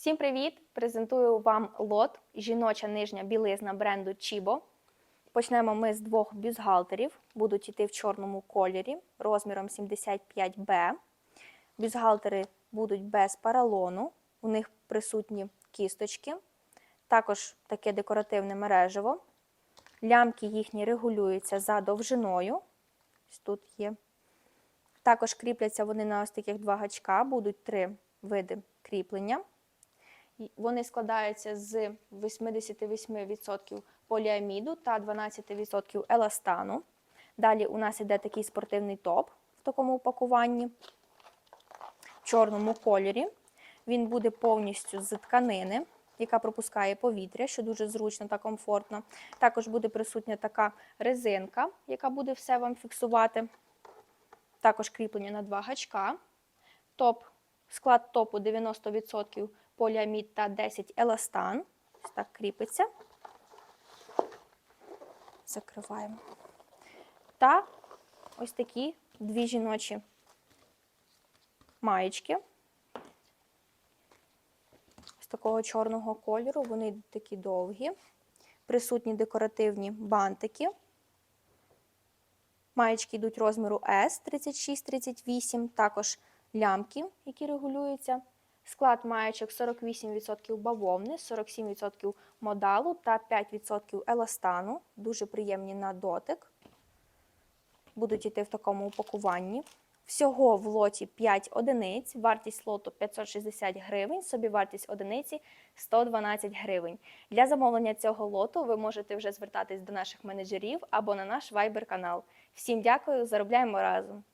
Всім привіт! Презентую вам лот жіноча нижня білизна бренду Chibo. Почнемо ми з двох бюстгальтерів. Будуть йти в чорному кольорі розміром 75B. Бюстгальтери будуть без паралону, у них присутні кісточки, також таке декоративне мережево. Лямки їхні регулюються за довжиною. Ось тут є. Також кріпляться вони на ось таких два гачка, будуть три види кріплення. Вони складаються з 88% поліаміду та 12% еластану. Далі у нас іде такий спортивний топ в такому упакуванні, в чорному кольорі. Він буде повністю з тканини, яка пропускає повітря, що дуже зручно та комфортно. Також буде присутня така резинка, яка буде все вам фіксувати. Також кріплення на два гачка. Топ, склад топу 90% поліамід та 10 еластан. Ось так кріпиться. Закриваємо. Та ось такі дві жіночі маєчки. З такого чорного кольору. Вони такі довгі. Присутні декоративні бантики. Маєчки йдуть розміру S 36-38, також лямки, які регулюються. Склад маєчок 48% бавовни, 47% модалу та 5% еластану. Дуже приємні на дотик. Будуть йти в такому упакуванні. Всього в лоті 5 одиниць, вартість лоту 560 гривень, собівартість одиниці 112 гривень. Для замовлення цього лоту ви можете вже звертатись до наших менеджерів або на наш Viber канал. Всім дякую, заробляємо разом!